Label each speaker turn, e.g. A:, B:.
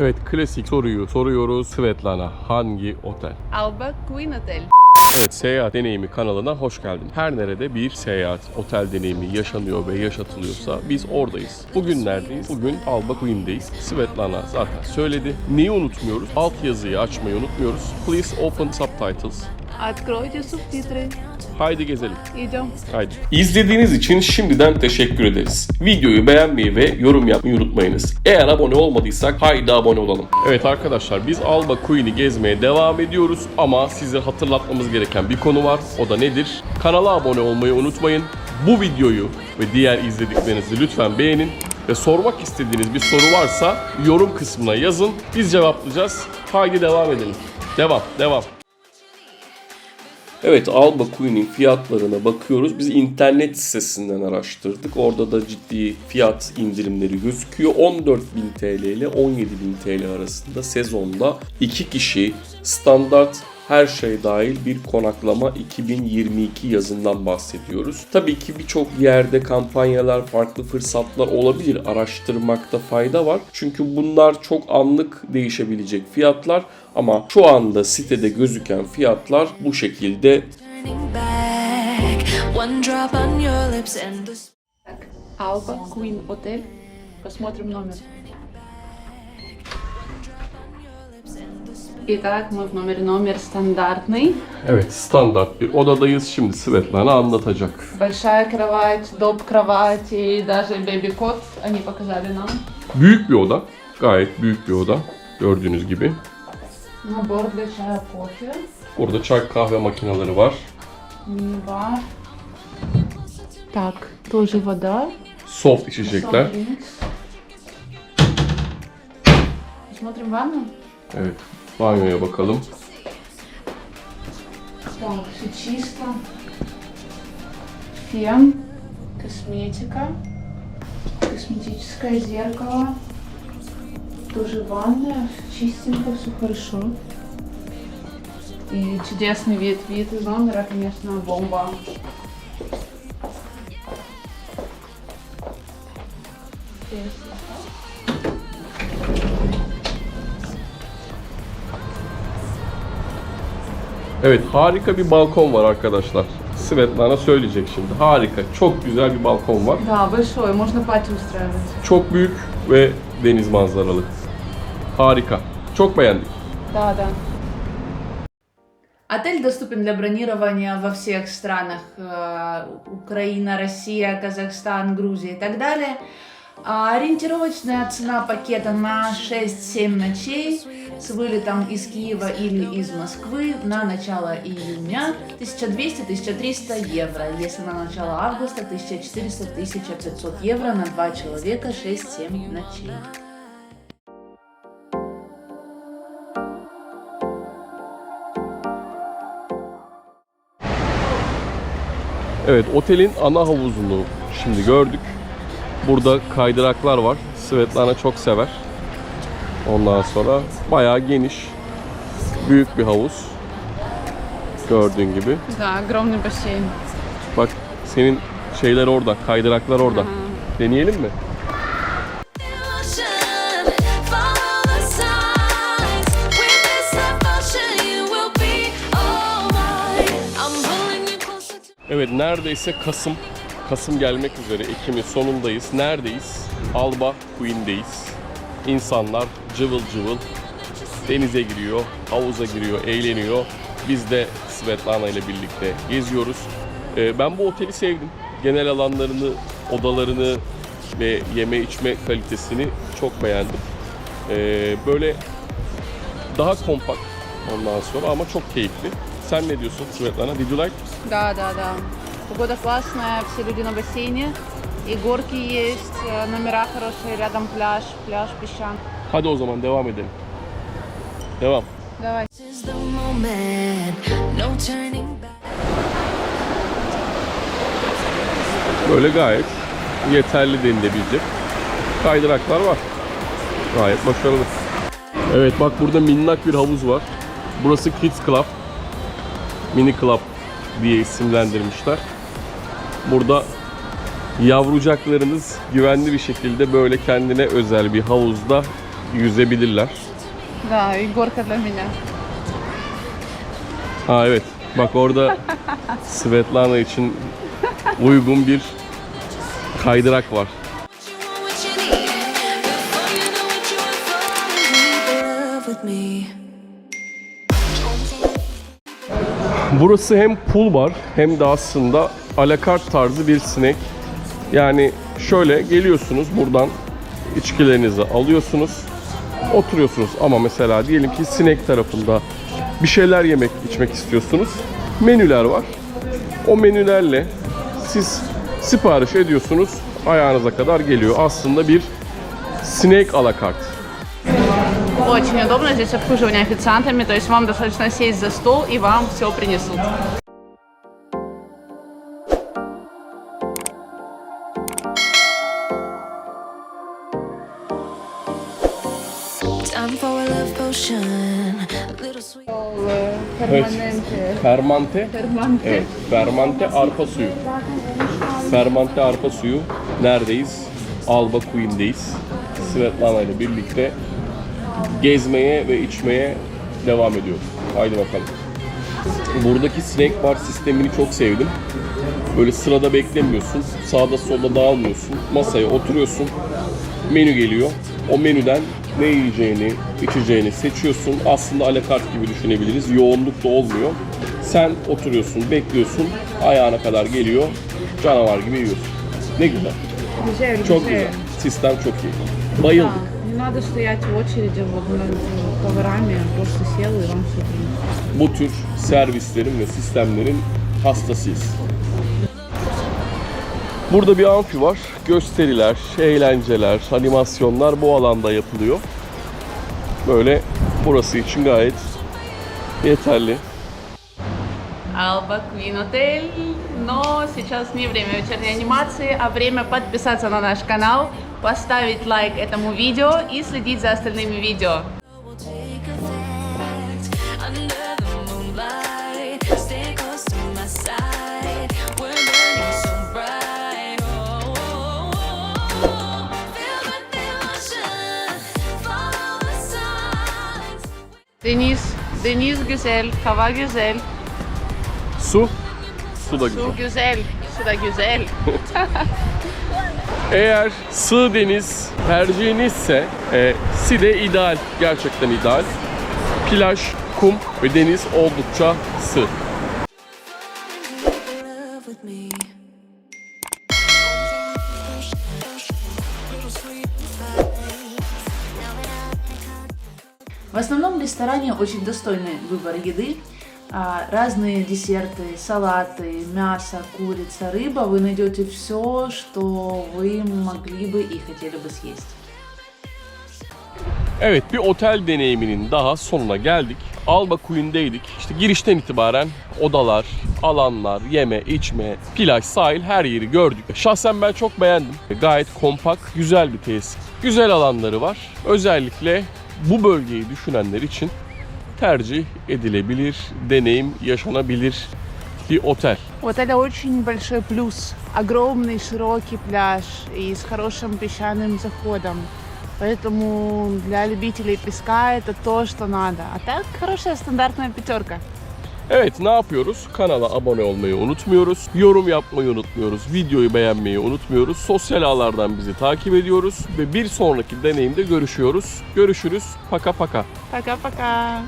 A: Evet klasik soruyu soruyoruz. Svetlana hangi otel?
B: Alba Queen Hotel.
A: Evet Seyahat Deneyimi kanalına hoş geldin. Her nerede bir seyahat, otel deneyimi yaşanıyor ve yaşatılıyorsa biz oradayız. Bugün neredeyiz? Bugün Alba Queen'deyiz. Svetlana zaten söyledi. Neyi unutmuyoruz? Alt yazıyı açmayı unutmuyoruz. Please open subtitles.
B: Откройте субтитры.
A: Haydi gezelim.
B: Yiyeceğim.
A: Haydi. İzlediğiniz için şimdiden teşekkür ederiz. Videoyu beğenmeyi ve yorum yapmayı unutmayınız. Eğer abone olmadıysak haydi abone olalım. Evet arkadaşlar biz Alba Queen'i gezmeye devam ediyoruz ama size hatırlatmamız gereken bir konu var. O da nedir? Kanala abone olmayı unutmayın. Bu videoyu ve diğer izlediklerinizi lütfen beğenin ve sormak istediğiniz bir soru varsa yorum kısmına yazın. Biz cevaplayacağız. Haydi devam edelim. Devam, devam. Evet Alba Queen'in fiyatlarına bakıyoruz. Biz internet sitesinden araştırdık. Orada da ciddi fiyat indirimleri gözüküyor. 14.000 TL ile 17.000 TL arasında sezonda 2 kişi standart her şey dahil bir konaklama 2022 yazından bahsediyoruz. Tabii ki birçok yerde kampanyalar, farklı fırsatlar olabilir. Araştırmakta fayda var. Çünkü bunlar çok anlık değişebilecek fiyatlar ama şu anda sitede gözüken fiyatlar bu şekilde.
C: turning back. One drop on your lips and the
B: Так, Alba Queen Hotel. Посмотрим номер. Итак, мы в номере. Номер стандартный.
A: Evet standart bir odadayız. Şimdi Svetlana anlatacak.
B: Большая кровать, доп. кровать и даже бэби-кот. Они показали нам.
A: Büyük bir oda. Gayet büyük bir oda. Gördüğünüz gibi.
B: Набор для чая, кофе.
A: Burada çay kahve makineleri var.
B: Мини-бар. Так, тоже вода.
A: Soft içecekler.
B: Soft drinks. Посмотрим ванну.
A: Evet. Banyoya bakalım.
B: Так, все чисто. Фен, косметика, косметическое зеркало, тоже ванная, чистенько, все хорошо. И чудесный вид. Вид из номера, конечно, бомба.
A: Evet harika bir balkon var arkadaşlar. Svetlana söyleyecek şimdi. Harika. Çok güzel bir balkon var.
B: Да, большой, можно пати устраивать.
A: Çok büyük ve deniz manzaralı. Harika. Çok beğendik.
B: Да, да. Отель доступен для бронирования во всех странах. э, Украина, Россия, Казахстан, Грузия и так далее. А Ориентировочная цена пакета на 6-7 ночей с вылетом из Киева или из Москвы на начало июня 1200-1300 евро. Если на начало августа 1400-1500 евро на 2 человека 6-7 ночей.
A: Evet otelin ana havuzunu şimdi gördük. Burada kaydıraklar var. Svetlana çok sever. Ondan sonra bayağı geniş. Büyük bir havuz. Gördüğün gibi.
B: Да, огромный бассейн.
A: Bak senin şeyler orada, kaydıraklar orada. Deneyelim mi?
C: ocean. Follow the signs. With this devotion, you will be all mine. I'm pulling you closer to.
A: Evet neredeyse Kasım. Kasım gelmek üzere Ekim'in sonundayız. Neredeyiz? Alba Queen'deyiz. İnsanlar cıvıl cıvıl denize giriyor, havuza giriyor, eğleniyor. Biz de Svetlana ile birlikte geziyoruz. Ee, ben bu oteli sevdim. Genel alanlarını, odalarını ve yeme içme kalitesini çok beğendim. Ee, böyle daha kompakt ondan sonra ama çok keyifli. Sen ne diyorsun Svetlana? Did you like?
B: Da da da. Погода классная, все люди на бассейне. И горки есть, э, номера хорошие, рядом пляж, пляж, песчанка.
A: Hadi o zaman devam edelim. Devam.
B: Давай.
C: This is the moment. No turning back.
A: Böyle gayet yeterli denilebilecek kaydıraklar var. Gayet başarılı. Evet bak burada minnak bir havuz var. Burası Kids Club. Mini Club diye isimlendirmişler. Burada yavrucaklarınız güvenli bir şekilde böyle kendine özel bir havuzda yüzebilirler.
B: Да, и горка для меня.
A: Ha evet. Bak orada Svetlana için uygun bir kaydırak var.
C: What you want, what you need. Before you know what you want for, make love with me.
A: Burası hem pool bar hem de aslında alakart tarzı bir snack. Yani şöyle geliyorsunuz buradan içkilerinizi alıyorsunuz. Oturuyorsunuz ama mesela diyelim ki snack tarafında bir şeyler yemek içmek istiyorsunuz. Menüler var. O menülerle siz sipariş ediyorsunuz. Ayağınıza kadar geliyor. Aslında bir snack alakart.
B: Очень удобно здесь обслуживание официантами, то есть вам достаточно сесть за стол и вам все принесут.
C: Sweet.
A: Fermante. Evet, fermante arpa suyu. Fermante arpa suyu. Neredeyiz? Alba Queen'deyiz. Svetlana ile birlikte gezmeye ve içmeye devam ediyoruz. Haydi bakalım. Buradaki snack bar sistemini çok sevdim. Böyle sırada beklemiyorsun. Sağda solda dağılmıyorsun. Masaya oturuyorsun. Menü geliyor. O menüden ne yiyeceğini, içeceğini seçiyorsun. Aslında alakart gibi düşünebiliriz. Yoğunluk da olmuyor. Sen oturuyorsun, bekliyorsun. Ayağına kadar geliyor. Canavar gibi yiyorsun. Ne güzel.
B: Güzel,
A: Çok güzel. Sistem çok iyi. Bayıldık.
B: Не надо стоять в очереди вот над поварами, просто сел и вам все принесли.
A: Bu tür servislerin ve sistemlerin hastasıyız. Burada bir amfi var. Gösteriler, eğlenceler, animasyonlar bu alanda yapılıyor. Böyle burası için gayet yeterli.
B: Alba Queen Hotel, но сейчас не время вечерней анимации, а время подписаться на наш канал, поставить лайк этому видео и следить за остальными видео. Deniz, deniz güzel, hava güzel,
A: Su, su da güzel.
B: su güzel, su da güzel.
A: Eğer sığ deniz tercihinizse e, Side ideal. Gerçekten ideal. Plaj, kum ve deniz oldukça sığ.
B: ресторане очень достойный выбор еды. А, Разные десерты, салаты, мясо, курица, рыба. Вы найдете все, что вы могли бы и хотели бы съесть.
A: Evet bir otel deneyiminin daha sonuna geldik. Alba Queen'deydik. İşte girişten itibaren odalar, alanlar, yeme, içme, plaj, sahil her yeri gördük. Şahsen ben çok beğendim. Gayet kompakt, güzel bir tesis. Güzel alanları var. Özellikle bu bölgeyi düşünenler için tercih edilebilir, deneyim yaşanabilir bir otel.
B: У отеля очень большой плюс. Огромный широкий пляж и с хорошим песчаным заходом. Поэтому для любителей песка это то, что надо. А так хорошая стандартная пятерка.
A: Evet ne yapıyoruz? Kanala abone olmayı unutmuyoruz. Yorum yapmayı unutmuyoruz. Videoyu beğenmeyi unutmuyoruz. Sosyal ağlardan bizi takip ediyoruz. Ve bir sonraki deneyimde görüşüyoruz. Görüşürüz. Paka paka.
B: Paka paka.